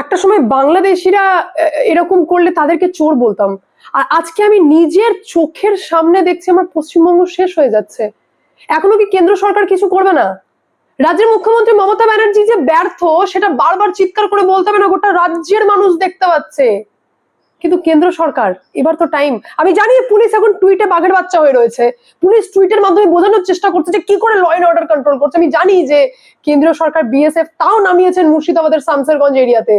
একটা সময় বাংলাদেশিরা এরকম করলে তাদেরকে চোর বলতাম। আর আজকে আমি নিজের চোখের সামনে দেখছি আমার পশ্চিমবঙ্গ শেষ হয়ে যাচ্ছে। এখনও কি কেন্দ্র সরকার কিছু করবে না? রাজ্যের মুখ্যমন্ত্রী মমতা ব্যানার্জি যে ব্যর্থ, সেটা বারবার চিৎকার করে বলতে হবে না, গোটা রাজ্যের মানুষ দেখতে পাচ্ছে। কিন্তু কেন্দ্র সরকার, এবার তো টাইম আমি জানি পুলিশ এখন টুইটে বাঘের বাচ্চা হয়ে রয়েছে। পুলিশ টুইটের মাধ্যমে বোঝানোর চেষ্টা করছে যে কি করে ল অ্যান্ড অর্ডার কন্ট্রোল করছে। আমি জানি যে কেন্দ্রীয় সরকার বিএসএফ তাও নামিয়েছেন মুর্শিদাবাদের শামসেরগঞ্জ এরিয়াতে।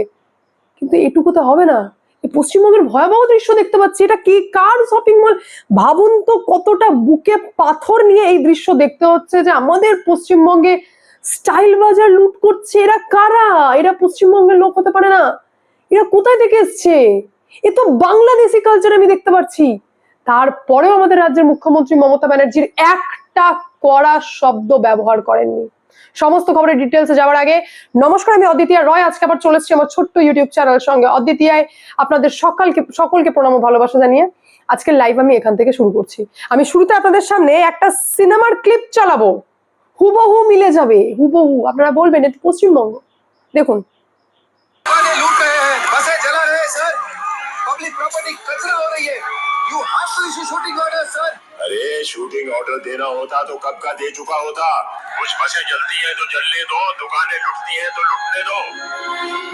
কিন্তু এটুকু তো হবে না। পশ্চিমবঙ্গের ভয়াবহ দৃশ্য দেখতে পাচ্ছি। এটা কি কার শপিং মল ভাবুন তো কতটা বুকে পাথর নিয়ে এই দৃশ্য দেখতে হচ্ছে যে আমাদের পশ্চিমবঙ্গে স্টাইল বাজার লুট করছে। এরা কারা? এরা পশ্চিমবঙ্গের লোক হতে পারে না। এরা কোথায় থেকে এসছে? এ তো বাংলাদেশি কালচার আমি দেখতে পাচ্ছি। তারপরেও আমাদের রাজ্যের মুখ্যমন্ত্রী মমতা ব্যানার্জির একটা কড়া শব্দ ব্যবহার করেননি। সমস্ত খবরের ডিটেলসে যাওয়ার আগে, নমস্কার, আমি অদ্বিতিয়া রয়। আজকে আবার চলে এসেছি আমার ছোট্ট ইউটিউব চ্যানেল সঙ্গে। অদ্বিতিয়ায় আপনাদের সকালকে, সকলকে প্রণাম ভালোবাসা জানিয়ে আজকের লাইভ আমি এখান থেকে শুরু করছি। আমি শুরুতে আপনাদের সামনে একটা সিনেমার ক্লিপ চালাবো। হুবহু মিলে যাবে, হুবহু। আপনারা বলবেন, এটা পশ্চিমবঙ্গ। দেখুন। Property কচরা you have to shooting order sir रही है you have to issue shooting order sir अरे शूटिंग ऑर्डर देना होता तो कब का दे चुका होता कुछ बसें जलती हैं तो जलने दो दुकानें लुटती हैं तो लुटने दो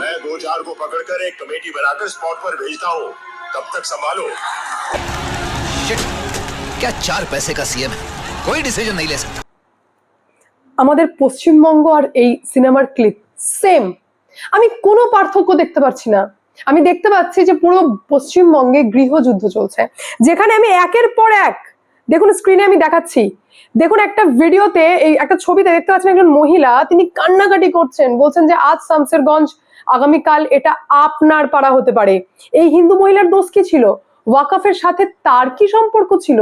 मैं दो चार को पकड़कर एक कमेटी बनाकर स्पॉट पर भेजता हूँ तब तक संभालो शिट क्या चार पैसे का सीएम है कोई डिसीजन नहीं ले सकता আমাদের পশ্চিমবঙ্গ আর এই সিনেমার ক্লিপ সেম আমি কোনো পার্থক্য দেখতে পাচ্ছি না আমি দেখতে পাচ্ছি যে পুরো পশ্চিমবঙ্গে গৃহযুদ্ধ চলছে যেখানে আমি একের পর এক দেখুন স্ক্রিনে আমি দেখাচ্ছি। দেখুন একটা ভিডিওতে এই একটা ছবিতে দেখতে পাচ্ছেন একজন মহিলা, তিনি কান্নাকাটি করছেন, বলছেন যে আজ শামসেরগঞ্জ, আগামীকাল এটা আপনার পাড়া হতে পারে। এই হিন্দু মহিলার দোষ কি ছিল? ওয়াকাফের সাথে তার কি সম্পর্ক ছিল?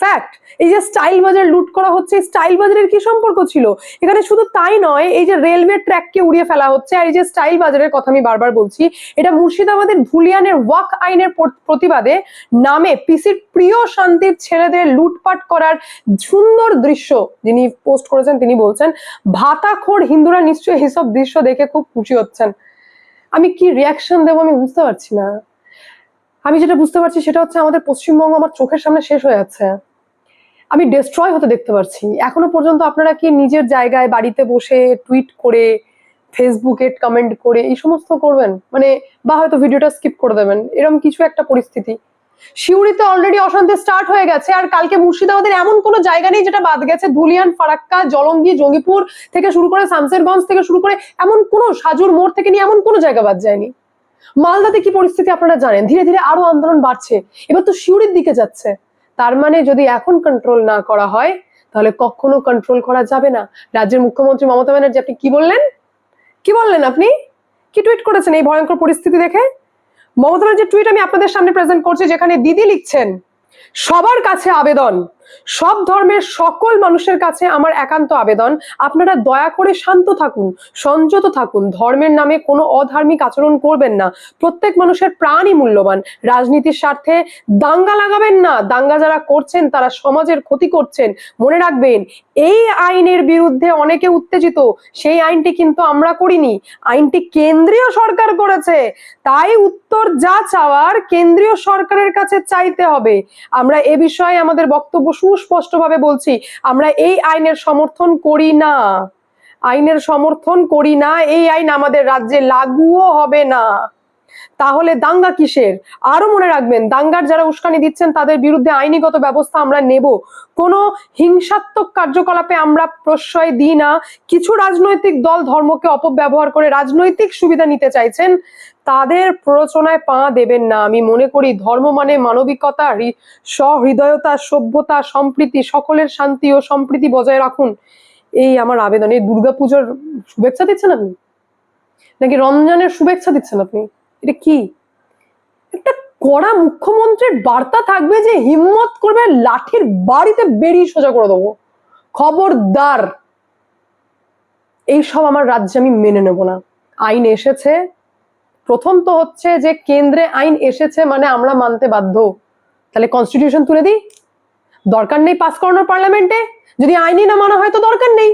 ফ্যাক্ট এই যে স্টাইল বাজার লুট করা হচ্ছে স্টাইল বাজারের কি সম্পর্ক ছিল? এখানে শুধু তাই নয়, এই যে রেলওয়ে ট্র্যাককে উড়িয়ে ফেলা হচ্ছে, আর এই যে স্টাইল বাজারের কথা আমি বারবার বলছি, এটা মুর্শিদাবাদের ধুলিয়ানের ওয়াক আইনের প্রতিবাদে নামে পিসির প্রিয় শান্তির ছেলেদের লুটপাট করার সুন্দর দৃশ্য যিনি পোস্ট করেছেন, তিনি বলছেন, ভাতাখোর হিন্দুরা নিশ্চয়ই এইসব দৃশ্য দেখে খুব খুশি হচ্ছেন। আমি কি রিয়াকশন দেবো আমি বুঝতে পারছি না। আমি যেটা বুঝতে পারছি সেটা হচ্ছে আমাদের পশ্চিমবঙ্গ আমার চোখের সামনে শেষ হয়ে যাচ্ছে। আমি ডিস্ট্রয় হতে দেখতে পাচ্ছি এখনও পর্যন্ত আপনারা কি নিজের জায়গায় বাড়িতে বসে টুইট করে ফেসবুকে কমেন্ট করে, এই সমস্ত করবেন? মানে বা হয়তো ভিডিওটা স্কিপ করে দেবেন। এরকম কিছু একটা পরিস্থিতি। শিউরিতে অলরেডি অশান্তি স্টার্ট হয়ে গেছে, আর কালকে মুর্শিদাবাদের এমন কোনো জায়গা নেই যেটা বাদ গেছে। ধুলিয়ান, ফারাক্কা, জলঙ্গি, জঙ্গিপুর থেকে শুরু করে শামসেরগঞ্জ থেকে শুরু করে এমন কোনো সাজুর মোড় থেকে নিয়ে এমন কোনো জায়গা বাদ যায়নি। মালদাতে কি পরিস্থিতি আপনারা জানেন? ধীরে ধীরে আরও আন্দোলন বাড়ছে। এবার তো শিউরির দিকে যাচ্ছে। তার মানে যদি এখন কন্ট্রোল না করা হয়, তাহলে কখনো কন্ট্রোল করা যাবে না। রাজ্যের মুখ্যমন্ত্রী মমতা ব্যানার্জি, আপনি কি বললেন? কি বললেন আপনি? কি টুইট করেছেন এই ভয়ঙ্কর পরিস্থিতি দেখে? মমতা ব্যানার্জির টুইট আমি আপনাদের সামনে প্রেজেন্ট করছি, যেখানে দিদি লিখছেন, সবার কাছে আবেদন সব ধর্মের সকল মানুষের কাছে আমার একান্ত আবেদন। আপনারা দয়া করে শান্ত থাকুন, সংযত থাকুন। ধর্মের নামে কোনো অধার্মিক আচরণ করবেন না। প্রত্যেক মানুষের প্রাণই মূল্যবান। রাজনীতির স্বার্থে দাঙ্গা লাগাবেন না। দাঙ্গা যারা করছেন, তারা সমাজের ক্ষতি করছেন। মনে রাখবেন, এই আইনের বিরুদ্ধে অনেকে উত্তেজিত। সেই আইনটি কিন্তু আমরা করিনি। আইনটি কেন্দ্রীয় সরকার করেছে। তাই উত্তর যা চাওয়ার কেন্দ্রীয় সরকারের কাছে চাইতে হবে। আমরা এ বিষয়ে আমাদের বক্তব্য সুস্পষ্টভাবে বলছি, আমরা এই আইনের সমর্থন করি না। আইনের সমর্থন করি না, এই আইন আমাদের রাজ্যে লাগুও হবে না। তাহলে দাঙ্গা কিসের? আরও মনে রাখবেন, দাঙ্গার যারা উস্কানি দিচ্ছেন, তাদের বিরুদ্ধে আইনিগত ব্যবস্থা আমরা নেব। কোনো হিংসাত্মক কার্যকলাপে আমরা প্রশ্রয় দিই না। কিছু রাজনৈতিক দল ধর্মকে অপব্যবহার করে রাজনৈতিক সুবিধা নিতে চাইছেন, তাদের প্ররোচনায় পা দেবেন না। আমি মনে করি ধর্ম মানে মানবিকতা সহৃদয়তা, সভ্যতা, সম্প্রীতি, সকলের শান্তি ও সম্প্রীতি বজায় রাখুন। এই আমার আবেদন এই দুর্গাপুজোর শুভেচ্ছা দিচ্ছেন আপনি? নাকি রমজানের শুভেচ্ছা দিচ্ছেন আপনি? এটা কি? একটা কড়া মুখ্যমন্ত্রীর বার্তা থাকবে যে হিম্মত করবে লাঠির বাড়িতে বেরিয়ে সোজা করে দেবো। খবরদার। এইসব আমার রাজ্যে আমি মেনে নেব না। আইন এসেছে। প্রথম তো হচ্ছে যে কেন্দ্রে আইন এসেছে মানে আমরা মানতে বাধ্য। তাহলে কনস্টিটিউশন তুলে দিই। দরকার নেই পাস করানোর পার্লামেন্টে যদি আইনই না মানা হয় তো দরকার নেই।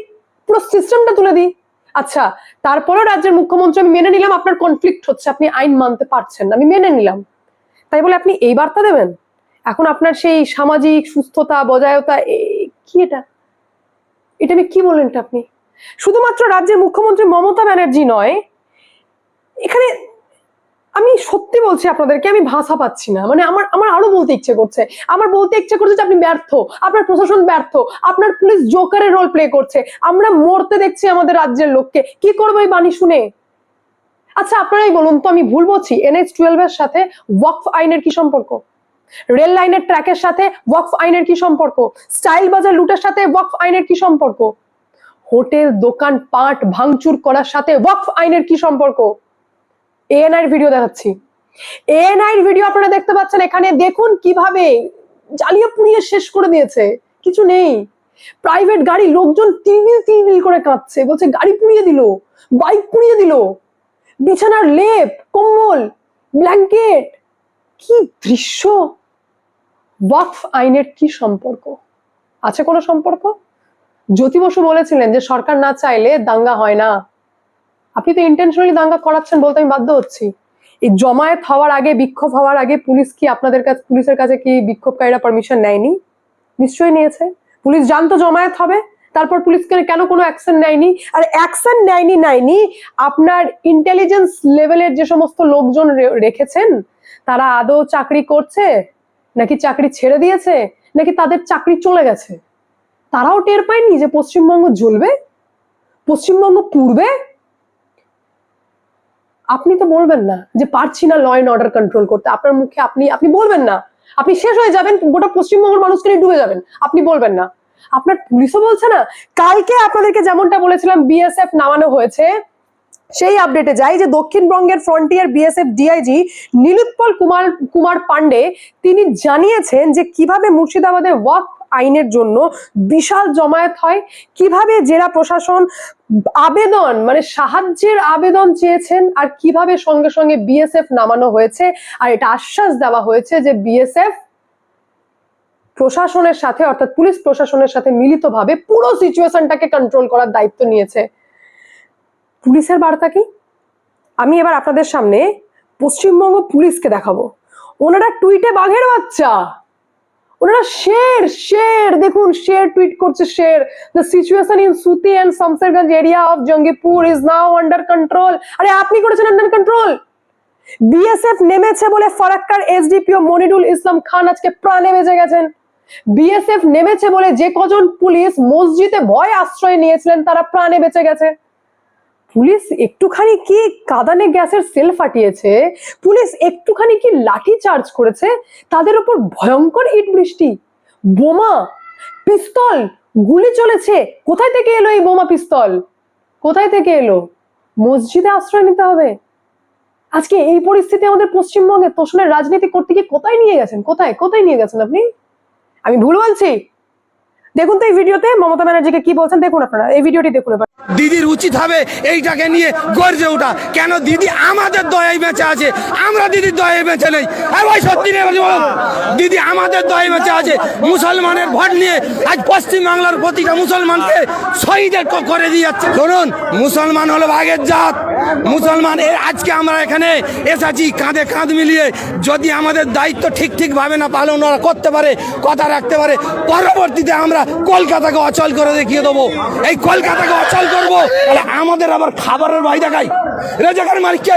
পুরো সিস্টেমটা তুলে দিই। আচ্ছা তারপরও রাজ্যের মুখ্যমন্ত্রী, আমি মেনে নিলাম আপনার কনফ্লিক্ট হচ্ছে, আপনি আইন মানতে পারছেন না, আমি মেনে নিলাম। তাই বলে আপনি এই বার্তা দেবেন? এখন আপনার সেই সামাজিক সুস্থতা, বজায়তা কি এটা? এটা আমি কি বললেন আপনি? শুধুমাত্র রাজ্যের মুখ্যমন্ত্রী মমতা ব্যানার্জি নয়, এখানে আমি সত্যি বলছি আপনাদেরকে, আমি ভাষা পাচ্ছি না। মানে আমার আমার আরও বলতে ইচ্ছে করছে। আমার বলতে ইচ্ছে করছে যে আপনি ব্যর্থ, আপনার প্রশাসন ব্যর্থ, আপনার পুলিশ জোকারের রোল প্লে করছে। আমরা মরতে দেখছি আমাদের রাজ্যের লোককে। কি করব এই বাণী শুনে? আচ্ছা আপনারাই বলুন তো, আমি ভুল বলছি? এনএইচ টুয়েলভ এর সাথে ওয়াকফ আইনের কি সম্পর্ক? রেল লাইনের ট্র্যাকের সাথে ওয়াকফ আইনের কি সম্পর্ক? স্টাইল বাজার লুটের সাথে ওয়াকফ আইনের কি সম্পর্ক? হোটেল, দোকান, পাট ভাঙচুর করার সাথে ওয়াকফ আইনের কি সম্পর্ক? এএনআইয়ের ভিডিও দেখাচ্ছি। এএনআইয়ের ভিডিও আপনারা দেখতে পাচ্ছেন এখানে। দেখুন কীভাবে জ্বালিয়ে পুড়িয়ে শেষ করে দিয়েছে। কিছু নেই। প্রাইভেট গাড়ি, লোকজন তিলবিল তিলবিল করে কাঁদছে। বলছে, গাড়ি পুড়িয়ে দিল। বাইক পুড়িয়ে দিল। বিছানার লেপ, কম্বল, ব্ল্যাঙ্কেট। কি দৃশ্য! ওয়াকফ আইনের কি সম্পর্ক? আছে কোনো সম্পর্ক? জ্যোতি বসু বলেছিলেন যে, সরকার না চাইলে দাঙ্গা হয় না। আপনি তো ইন্টেনশনালি দাঙ্গা করাচ্ছেন বলতে আমি বাধ্য হচ্ছি। এই জমায়েত হওয়ার আগে, বিক্ষোভ হওয়ার আগে পুলিশ কি আপনাদের কাছে, পুলিশের কাছে কি বিক্ষোভকারীরা পারমিশন নেয়নি? নিশ্চয়ই নিয়েছে। পুলিশ জানতো জমায়েত হবে, তারপর পুলিশকে কেন কোনো অ্যাকশন নেয়নি? আর অ্যাকশন নেয়নি নেয়নি, আপনার ইন্টেলিজেন্স লেভেলের যে সমস্ত লোকজন রেখেছেন, তারা আদৌ চাকরি করছে? নাকি চাকরি ছেড়ে দিয়েছে? নাকি তাদের চাকরি চলে গেছে? তারাও টের পায়নি যে পশ্চিমবঙ্গ জ্বলবে? পশ্চিমবঙ্গ পুড়বে? আপনি তো বলবেন না যে পারছি না ল অ্যান্ড অর্ডার কন্ট্রোল করতে। আপনার মুখে আপনি আপনি বলবেন না। আপনি শেষ হয়ে যাবেন, গোটা পশ্চিমবঙ্গের মানুষকে নিয়ে ডুবে যাবেন। আপনি বলবেন না। আপনার পুলিশও বলছে না। কালকে আপনাদেরকে যেমনটা বলেছিলাম বিএসএফ নামানো হয়েছে, সেই আপডেটে যাই যে দক্ষিণবঙ্গের frontier BSF DIG Nilotpal Kumar Kumar Pandey তিনি জানিয়েছেন যে কীভাবে মুর্শিদাবাদে ওয়াক আইনের জন্য বিশাল জমায়েত হয়। কীভাবে জেলা প্রশাসন আবেদন মানে সাহায্যের আবেদন চেয়েছেন আর কীভাবে সঙ্গে সঙ্গে বিএসএফ নামানো হয়েছে আর এটা আশ্বাস দেওয়া হয়েছে যে বিএসএফ প্রশাসনের সাথে, অর্থাৎ পুলিশ প্রশাসনের সাথে মিলিতভাবে পুরো সিচুয়েশনটাকে কন্ট্রোল করার দায়িত্ব নিয়েছে। পুলিশের বার্তা কি? আমি এবার আপনাদের সামনে পশ্চিমবঙ্গ পুলিশকে দেখাবো। ওনারা টুইটে বাঘের বাচ্চা। ওনারা শের শের দেখুন শের টুইট করছে শের the situation in Suti and Samserganj area of Jangipur is now under control আরে আপনি করেছেন আন্ডার কন্ট্রোল বিএসএফ নেমেছে বলে ফারাক্কার এসডিপিও মনিরুল ইসলাম খান আজকে প্রাণে বেঁচে গেছেন। বিএসএফ নেমেছে বলে যে কজন পুলিশ মসজিদে ভয় আশ্রয় নিয়েছিলেন তারা প্রাণে বেঁচে গেছে। পুলিশ একটুখানি কি কাদানে গ্যাসের সেল ফাটিয়েছে? পুলিশ একটুখানি কি লাঠি চার্জ করেছে? তাদের উপর ভয়ঙ্কর ইট বৃষ্টি। বোমা, পিস্তল, গুলি চলেছে। কোথায় থেকে এলো এই বোমা, পিস্তল? কোথায় থেকে এলো? মসজিদে আশ্রয় নিতে হবে। আজকে এই পরিস্থিতি আমাদের পশ্চিমবঙ্গে তোষণের রাজনীতি করতে গিয়ে কোথায় নিয়ে গেছেন? কোথায়? কোথায় নিয়ে গেছেন আপনি? আমি ভুল বলছি? দেখুন তো এই ভিডিওতে মমতা ব্যানার্জিকে কি বলছেন, দেখুন আপনারা, এই ভিডিওটি দেখুন এবার। দিদির উচিত হবে এইটাকে নিয়ে গর্জে ওঠা। কেন দিদি আমাদের দয়ায় বেঁচে আছে? আমরা দিদির দয়ায় বেঁচে নেই। আর ভাই, সত্যি দিদি আমাদের দয়ায় বেঁচে আছে। মুসলমানের ভোট নিয়ে আজ পশ্চিম বাংলার প্রতিটা মুসলমানকে শহীদের করে দিয়ে যাচ্ছে। ধরুন, মুসলমান হলো ভাগের জাত। মুসলমান আজকে আমরা এখানে এসেছি কাঁধে কাঁধ মিলিয়ে। যদি আমাদের দায়িত্ব ঠিক ঠিকভাবে না পালন ওরা করতে পারে, কথা রাখতে পারে, পরবর্তীতে আমরা কলকাতাকে অচল করে দেখিয়ে দেবো। এই কলকাতাকে অচল করব, তাহলে আমাদের আবার খাবারের ভাই দেখাই রেজাকার মালিক কে?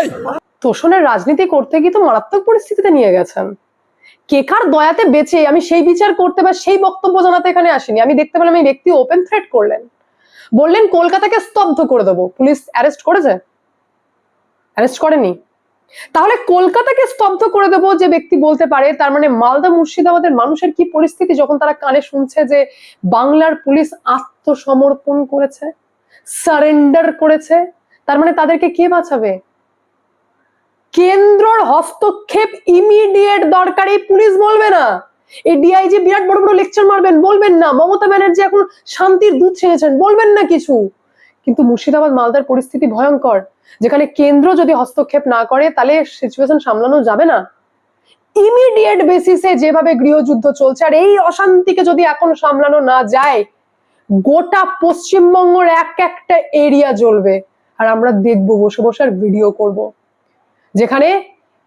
তোষণের রাজনীতি করতে গিয়ে তো মারাত্মক পরিস্থিতিতে নিয়ে গেছেন। কে কার দয়াতে বেঁচে, আমি সেই বিচার করতে বা সেই বক্তব্য জানাতে এখানে আসিনি। আমি দেখতে পেলাম এই ব্যক্তি ওপেন থ্রেট করলেন। বললেন, কলকাতাকে স্তব্ধ করে দেবো। পুলিশ অ্যারেস্ট করেছে? অ্যারেস্ট করেনি। তাহলে কলকাতাকে স্তব্ধ করে দেবো যে ব্যক্তি বলতে পারে, তার মানে মালদা, মুর্শিদাবাদের মানুষের কি পরিস্থিতি যখন তারা কানে শুনছে যে বাংলার পুলিশ আত্মসমর্পণ করেছে, সারেন্ডার করেছে, তার মানে তাদেরকে কে বাঁচাবে? কেন্দ্রর হস্তক্ষেপ ইমিডিয়েট দরকারি, পুলিশ বলবে না। এই ডিআইজি বিরাট বড় বড় লেকচার মারবেন, বলবেন না। মমতা ব্যানার্জি এখন শান্তির দুধ ছেড়েছেন, বলবেন না কিছু। কিন্তু মুর্শিদাবাদ, মালদার পরিস্থিতি ভয়ঙ্কর। যেখানে কেন্দ্র যদি হস্তক্ষেপ না করে, তাহলে সিচুয়েশন সামলানো যাবে না। ইমিডিয়েট বেসিসে যেভাবে গৃহযুদ্ধ চলছে, আর এই অশান্তিকে যদি এখন সামলানো না যায়, গোটা পশ্চিমবঙ্গের এক একটা এরিয়া জ্বলবে। আর আমরা দেখব, বসে বসে আর ভিডিও করব। যেখানে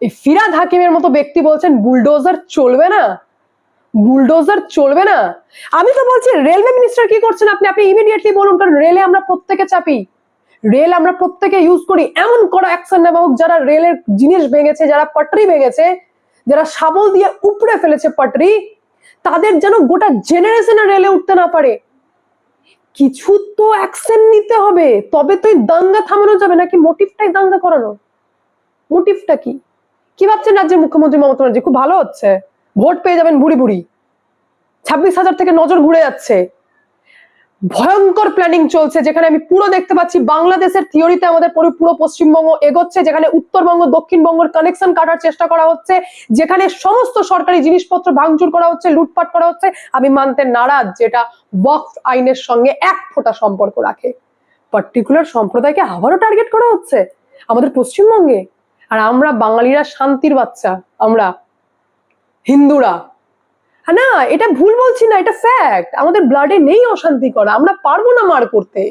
এই ফিরাদ হাকিমের মতো ব্যক্তি বলছেন বুলডোজার চলবে না। বুলডোজার চলবে না। আমি তো বলছি, রেলওয়ে মিনিস্টার কি করছেন আপনি? আপনি ইমিডিয়েটলি বলুন, কারণ রেলে আমরা প্রত্যেকে চাপি। রেল আমরা প্রত্যেকে ইউজ করি। এমন করা অ্যাকশন নেওয়া হোক, যারা রেলের জিনিস ভেঙেছে, যারা পাটরি ভেঙেছে, যারা শাবল দিয়ে উপড়ে ফেলেছে পাটরি, তাদের যেন গোটা জেনারেশনে রেলে উঠতে না পারে। কিছু তো অ্যাকশন নিতে হবে। তবে তো দাঙ্গা থামানো যাবে নাকি? মোটিভটাই দাঙ্গা করানো। মোটিভটা কি? কি ভাবছেন রাজ্যের মুখ্যমন্ত্রী মমতা ব্যানার্জি? খুব ভালো হচ্ছে। ভোট পেয়ে যাবেন বুড়ি বুড়ি। ছাব্বিশ হাজার থেকে নজর ঘুরে যাচ্ছে। ভয়ঙ্কর প্ল্যানিং চলছে, যেখানে আমি পুরো দেখতে পাচ্ছি বাংলাদেশের থিওরিতে আমাদের পুরো পশ্চিমবঙ্গ এগোচ্ছে, যেখানে উত্তরবঙ্গ, দক্ষিণবঙ্গের কানেকশন কাটার চেষ্টা করা হচ্ছে, যেখানে সমস্ত সরকারি জিনিসপত্র ভাঙচুর করা হচ্ছে, লুটপাট করা হচ্ছে। আমি মানতে নারাজ যেটা ওয়াকফ আইনের সঙ্গে এক ফোঁটা সম্পর্ক রাখে। পার্টিকুলার সম্প্রদায়কে আবারও টার্গেট করা হচ্ছে আমাদের পশ্চিমবঙ্গে। আর আমরা বাঙালিরা শান্তির বাচ্চা, আমরা হিন্দুরা। না, এটা ভুল বলছি না, এটা ফ্যাক্ট আমাদের ব্লাডে নেই অশান্তি করা, আমরা পারব না মার করতে।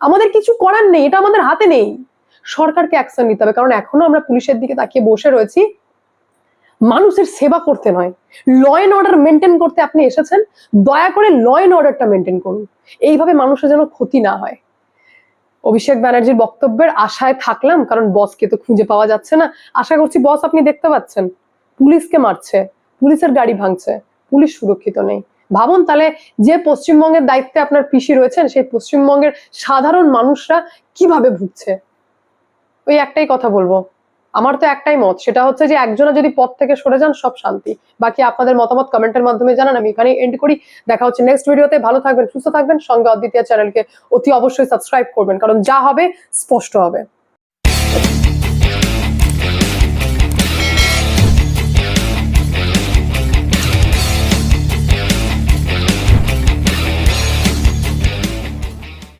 আমাদের কিছু করার নেই, এটা আমাদের হাতে নেই। সরকারকে অ্যাকশন নিতে হবে, কারণ এখনও আমরা পুলিশের দিকে তাকিয়ে বসে রয়েছি। মানুষের সেবা করতে নয়। ল অ্যান্ড অর্ডার মেনটেন করতে আপনি এসেছেন, দয়া করে ল অ্যান্ড অর্ডারটা মেনটেন করুন। এইভাবে মানুষের যেন ক্ষতি না হয়। অভিষেক ব্যানার্জির বক্তব্যের আশায় থাকলাম, কারণ বসকে তো খুঁজে পাওয়া যাচ্ছে না। আশা করছি বস আপনি দেখতে পাচ্ছেন। পুলিশকে মারছে। পুলিশের গাড়ি ভাঙছে, পুলিশ সুরক্ষিত নেই। ভাবুন তাহলে যে পশ্চিমবঙ্গের দায়িত্বে আপনার পিসি রয়েছেন, সেই পশ্চিমবঙ্গের সাধারণ মানুষরা কীভাবে ভুগছে? ওই একটাই কথা বলব। আমার তো একটাই মত, সেটা হচ্ছে যে একজনে যদি পথ থেকে সরে যান, সব শান্তি। বাকি আপনাদের মতামত কমেন্টের মাধ্যমে জানান, আমি এখানে এন্ড করি। দেখা হচ্ছে নেক্সট ভিডিওতে ভালো থাকবেন, সুস্থ থাকবেন। সঙ্গে অদ্বিতীয় চ্যানেলকে অতি অবশ্যই সাবস্ক্রাইব করবেন, কারণ যা হবে স্পষ্ট হবে।